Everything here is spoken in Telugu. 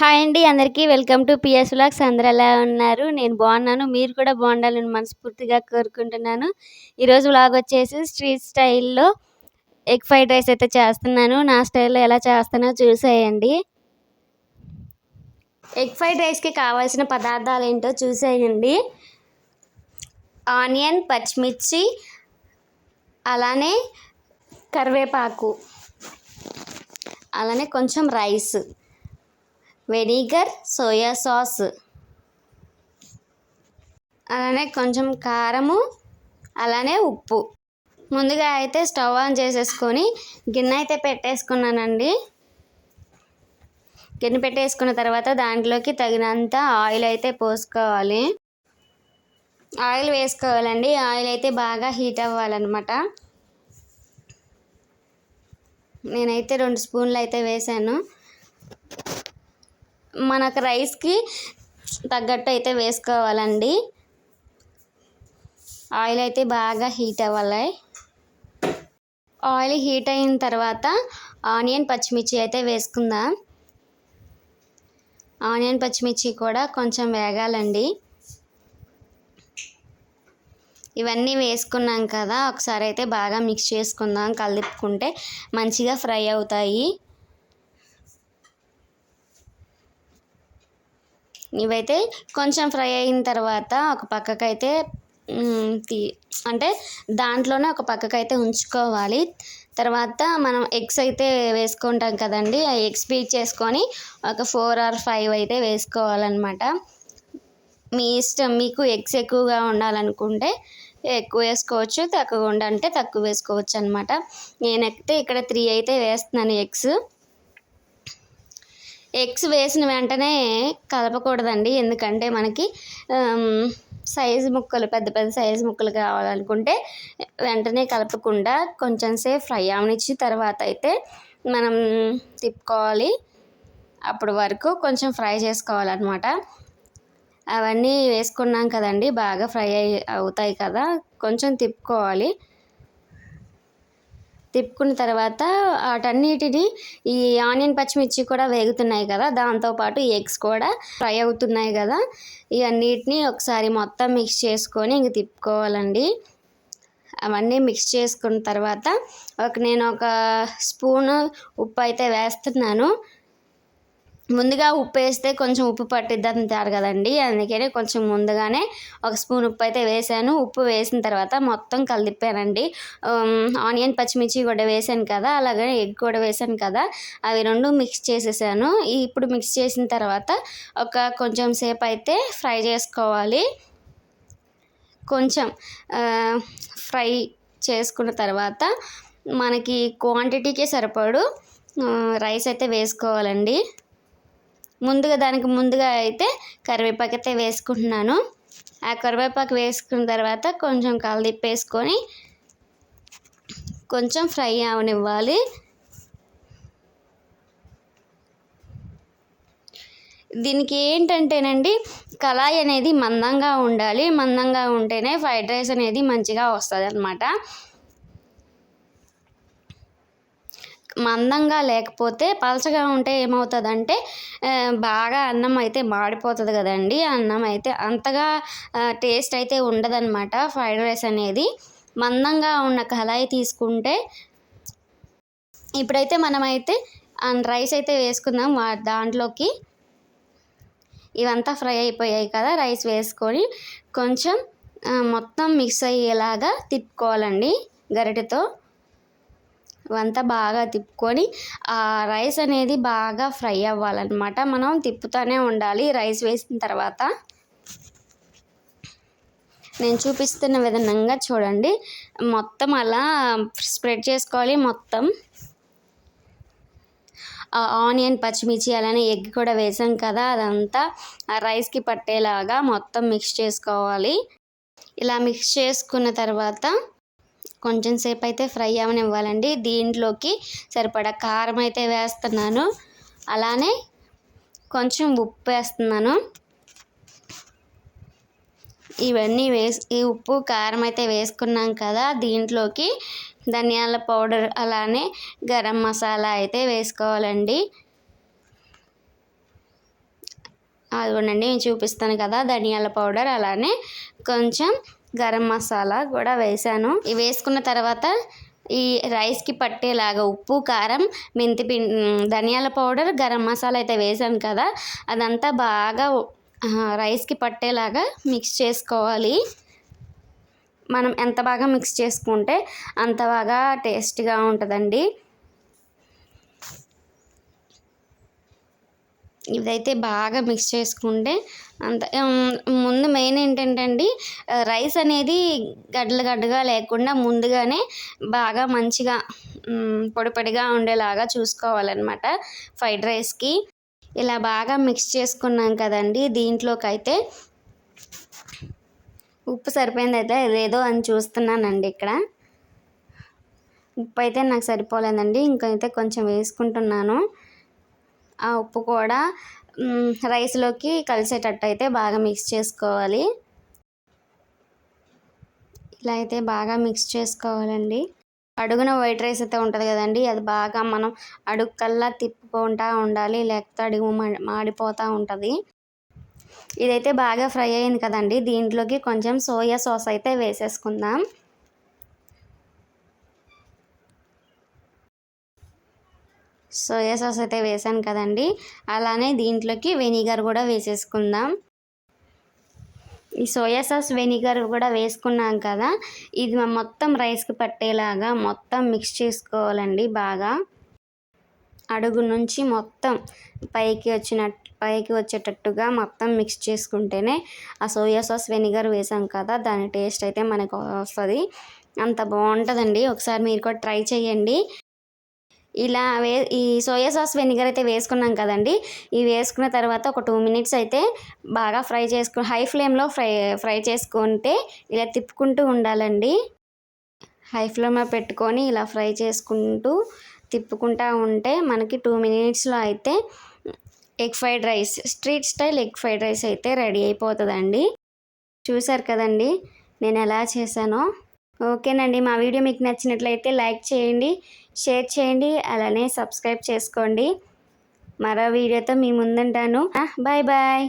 హాయ్ అండి అందరికీ వెల్కమ్ టు పిఎస్ వ్లాగ్స్. అందరు ఎలా ఉన్నారు? నేను బాగున్నాను. మీరు కూడా బాగుండాలని మనస్ఫూర్తిగా కోరుకుంటున్నాను. ఈరోజు వ్లాగ్ వచ్చేసి స్ట్రీట్ స్టైల్లో ఎగ్ ఫ్రైడ్ రైస్ అయితే చేస్తున్నాను. నా స్టైల్లో ఎలా చేస్తానో చూసేయండి. ఎగ్ ఫ్రైడ్ రైస్కి కావాల్సిన పదార్థాలు ఏంటో చూసేయండి. ఆనియన్ పచ్చిమిర్చి అలానే కరివేపాకు అలానే కొంచెం రైస్. Vinegar soya sauce. అలానే కొంచెం కారము అలానే ఉప్పు. ముందుగా అయితే స్టవ్ ఆన్ చేసేసుకొని గిన్నె అయితే పెట్టేసుకున్నానండి. గిన్నె పెట్టేసుకున్న తర్వాత దాంట్లోకి తగినంత ఆయిల్ అయితే పోసుకోవాలి. ఆయిల్ వేసుకోవాలండి. ఆయిల్ అయితే బాగా హీట్ అవ్వాలన్నమాట. నేనైతే రెండు స్పూన్లు అయితే వేసాను. మనకు రైస్కి తగ్గట్టు అయితే వేసుకోవాలండి. ఆయిల్ అయితే బాగా హీట్ అవ్వాలి. ఆయిల్ హీట్ అయిన తర్వాత ఆనియన్ పచ్చిమిర్చి అయితే వేసుకుందాం. ఆనియన్ పచ్చిమిర్చి కూడా కొంచెం వేగాలండి. ఇవన్నీ వేసుకున్నాం కదా ఒకసారి అయితే బాగా మిక్స్ చేసుకుందాం. కలిపుకుంటే మంచిగా ఫ్రై అవుతాయి. ఇవైతే కొంచెం ఫ్రై అయిన తర్వాత ఒక పక్కకైతే తీ అంటే దాంట్లోనే ఒక పక్కకైతే ఉంచుకోవాలి. తర్వాత మనం ఎగ్స్ అయితే వేసుకుంటాం కదండి ఆ ఎగ్స్ బీట్ చేసుకొని ఒక ఫోర్ ఆర్ ఫైవ్ అయితే వేసుకోవాలన్నమాట. మీ ఇష్టం మీకు ఎగ్స్ ఎక్కువగా ఉండాలనుకుంటే ఎక్కువ వేసుకోవచ్చు తక్కువ ఉండంటే తక్కువ వేసుకోవచ్చు అనమాట నేనైతే ఇక్కడ త్రీ అయితే వేస్తున్నాను ఎగ్స్. ఎగ్స్ వేసిన వెంటనే కలపకూడదండి. ఎందుకంటే మనకి సైజు ముక్కలు పెద్ద పెద్ద సైజు ముక్కలు కావాలనుకుంటే వెంటనే కలపకుండా కొంచెం సేపు ఫ్రై అవనిచ్చి తర్వాత అయితే మనం తిప్పుకోవాలి. అప్పటి వరకు కొంచెం ఫ్రై చేసుకోవాలన్నమాట. అవన్నీ వేసుకున్నాం కదండి బాగా ఫ్రై అయి అవుతాయి కదా. కొంచెం తిప్పుకోవాలి. తిప్పుకున్న తర్వాత వాటన్నిటిని ఈ ఆనియన్ పచ్చిమిర్చి కూడా వేగుతున్నాయి కదా దాంతోపాటు ఎగ్స్ కూడా ఫ్రై అవుతున్నాయి కదా ఇవన్నిటిని ఒకసారి మొత్తం మిక్స్ చేసుకొని ఇంక తిప్పుకోవాలండి. అవన్నీ మిక్స్ చేసుకున్న తర్వాత ఒక నేను ఒక స్పూను ఉప్పు అయితే వేస్తున్నాను. ముందుగా ఉప్పు వేస్తే కొంచెం ఉప్పు పట్టిద్ది అంటారు కదండి. అందుకని కొంచెం ముందుగానే ఒక స్పూన్ ఉప్పు అయితే వేసాను. ఉప్పు వేసిన తర్వాత మొత్తం కలిపానండి. ఆనియన్ పచ్చిమిర్చి కూడా వేసాను కదా. అలాగే ఎగ్ కూడా వేసాను కదా. అవి రెండు మిక్స్ చేసేసాను. ఇప్పుడు మిక్స్ చేసిన తర్వాత ఒక కొంచెం సేపు అయితే ఫ్రై చేసుకోవాలి. కొంచెం ఫ్రై చేసుకున్న తర్వాత మనకి క్వాంటిటీకే సరిపడు రైస్ అయితే వేసుకోవాలండి. ముందుగా దానికి ముందుగా అయితే కరివేపాకు అయితే వేసుకుంటున్నాను. ఆ కరివేపాకు వేసుకున్న తర్వాత కొంచెం కలదిప్పేసుకొని కొంచెం ఫ్రై అవనివ్వాలి. దీనికి ఏంటంటేనండి కళాయి అనేది మందంగా ఉండాలి. మందంగా ఉంటేనే ఫ్రైడ్ రైస్ అనేది మంచిగా వస్తుంది అనమాట మందంగా లేకపోతే పలచగా ఉంటే ఏమవుతుందంటే బాగా అన్నం అయితే మాడిపోతుంది కదండి. అన్నం అయితే అంతగా టేస్ట్ అయితే ఉండదన్నమాట ఫ్రైడ్ రైస్ అనేది. మందంగా ఉన్న కళాయి తీసుకుంటే ఇప్పుడైతే మనమైతే రైస్ అయితే వేసుకుందాం దాంట్లోకి. ఇవంతా ఫ్రై అయిపోయాయి కదా రైస్ వేసుకొని కొంచెం మొత్తం మిక్స్ అయ్యేలాగా తిప్పుకోవాలండి గరిటెతో. ఇవంతా బాగా తిప్పుకొని ఆ రైస్ అనేది బాగా ఫ్రై అవ్వాలన్నమాట. మనం తిప్పుతూనే ఉండాలి. రైస్ వేసిన తర్వాత నేను చూపిస్తున్న విధంగా చూడండి. మొత్తం అలా స్ప్రెడ్ చేసుకోవాలి మొత్తం. ఆనియన్ పచ్చిమిర్చి అలానే ఎగ్ కూడా వేసాం కదా అదంతా ఆ రైస్కి పట్టేలాగా మొత్తం మిక్స్ చేసుకోవాలి. ఇలా మిక్స్ చేసుకున్న తర్వాత కొంచెం సేపు అయితే ఫ్రై అవనివ్వాలండి. దీంట్లోకి సరిపడా కారం అయితే వేస్తున్నాను. అలానే కొంచెం ఉప్పు వేస్తున్నాను. ఇవన్నీ వేసి ఈ ఉప్పు కారం అయితే వేసుకున్నాం కదా దీంట్లోకి ధనియాల పౌడర్ అలానే గరం మసాలా అయితే వేసుకోవాలండి. అదిగోనండి నేను చూపిస్తాను కదా ధనియాల పౌడర్ అలానే కొంచెం గరం మసాలా కూడా వేసాను. ఇవి వేసుకున్న తర్వాత ఈ రైస్కి పట్టేలాగా ఉప్పు కారం మెంతి పిం ధనియాల పౌడర్ గరం మసాలా అయితే వేసాను కదా. అదంతా బాగా రైస్కి పట్టేలాగా మిక్స్ చేసుకోవాలి. మనం ఎంత బాగా మిక్స్ చేసుకుంటే అంత బాగా టేస్ట్గా ఉంటుందండి. ఇదైతే బాగా మిక్స్ చేసుకుంటే అంత ముందు మెయిన్ ఏంటంటే అండి రైస్ అనేది గడ్డలు గడ్డగా లేకుండా ముందుగానే బాగా మంచిగా పొడిపొడిగా ఉండేలాగా చూసుకోవాలన్నమాట ఫ్రైడ్ రైస్కి. ఇలా బాగా మిక్స్ చేసుకున్నాం కదండి దీంట్లోకి అయితే ఉప్పు సరిపోయింది అయితే ఇదేదో అని చూస్తున్నానండి ఇక్కడ. ఉప్పు అయితే నాకు సరిపోలేదండి ఇంకైతే కొంచెం వేసుకుంటున్నాను. ఆ ఉప్పు కూడా రైస్లోకి కలిసేటట్టు అయితే బాగా మిక్స్ చేసుకోవాలి. ఇలా అయితే బాగా మిక్స్ చేసుకోవాలండి. అడుగున వైట్ రైస్ అయితే ఉంటుంది కదండి అది బాగా మనం అడుగు కల్లా తిప్పుకుంటూ ఉండాలి లేకపోతే అడుగు మాడిపోతూ ఉంటుంది. ఇదైతే బాగా ఫ్రై అయింది కదండి దీంట్లోకి కొంచెం సోయా సాస్ అయితే వేసేసుకుందాం. సోయా సాస్ అయితే వేసాను కదండి. అలానే దీంట్లోకి వెనిగర్ కూడా వేసేసుకుందాం. ఈ సోయా సాస్ వెనిగర్ కూడా వేసుకున్నాం కదా. ఇది మొత్తం రైస్కి పట్టేలాగా మొత్తం మిక్స్ చేసుకోవాలండి బాగా. అడుగు నుంచి మొత్తం పైకి వచ్చినట్టు పైకి వచ్చేటట్టుగా మొత్తం మిక్స్ చేసుకుంటేనే ఆ సోయా సాస్ వెనిగర్ వేసాం కదా దాని టేస్ట్ అయితే మనకు వస్తుంది. అంత బాగుంటుందండి. ఒకసారి మీరు కూడా ట్రై చేయండి. ఇలా వే ఈ సోయా సాస్ వెనిగర్ అయితే వేసుకున్నాం కదండి. ఇవి వేసుకున్న తర్వాత ఒక టూ మినిట్స్ అయితే బాగా ఫ్రై చేసుకు హై ఫ్లేమ్లో ఫ్రై ఫ్రై చేసుకుంటే ఇలా తిప్పుకుంటూ ఉండాలండి. హై ఫ్లేమ్లో పెట్టుకొని ఇలా ఫ్రై చేసుకుంటూ తిప్పుకుంటూ ఉంటే మనకి టూ మినిట్స్లో అయితే egg fried rice street style egg fried rice అయితే రెడీ అయిపోతుందండి. చూసారు కదండి నేను ఎలా చేశానో. ఓకేనండి. మా వీడియో మీకు నచ్చినట్లయితే లైక్ చేయండి షేర్ చేయండి అలానే సబ్స్క్రైబ్ చేసుకోండి. మరో వీడియోతో మీ ముందుంటాను. Bye bye.